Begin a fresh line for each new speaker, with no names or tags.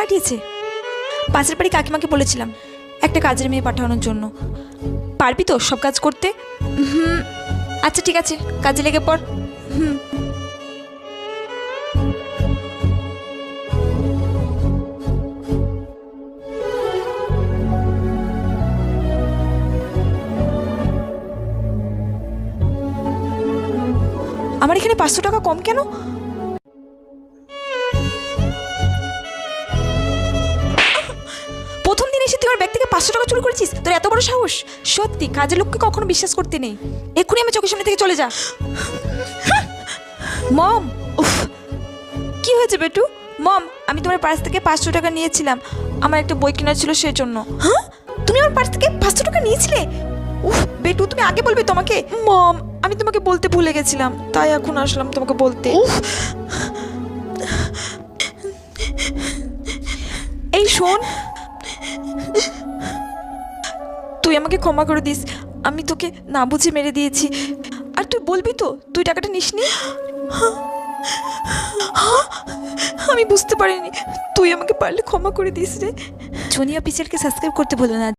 পাঠিয়েছে? পাশের বাড়ি কাকিমাকে বলেছিলাম একটা কাজের মেয়ে পাঠানোর জন্য। পারবি তো সব কাজ করতে? হুম আচ্ছা ঠিক আছে কাজে লেগে পড়। হুম। আমার এখানে পাঁচশো টাকা কম কেন? এসে তুই আমার ব্যাগ থেকে পাঁচশো টাকা চুরি করেছিস? তোর এত বড় সাহস? সত্যি, কাজের লোককে কখনো বিশ্বাস করতে নেই। এক্ষুনি আমার চোখের সামনে থেকে চলে যা। মম! উফ! কি হয়েছে বেটু? মম, আমি তোমার পার্স থেকে পাঁচশো টাকা নিয়েছিলাম। আমার একটা বই কেনার ছিল সেই জন্য হ্যাঁ? তুমি আমার পার্স থেকে পাঁচশো টাকা নিয়েছিলে? উফ, বেটু, তুমি আগে বলবে তোমাকে। মম, আমি তোমাকে বলতে ভুলে গেছিলাম। তাই এখন আসলাম তোমাকে বলতে। এই শোন তুই আমাকে ক্ষমা করে দিস। আমি তোকে না বুঝে মেরে দিয়েছি। আর তুই বলবি তো, তুই টাকাটা নিসনি? আমি বুঝতে পারিনি। তুই আমাকে পারলে ক্ষমা করে দিস রে। জুনিয়া পিচারকে সাবস্ক্রাইব করতে ভুলো না।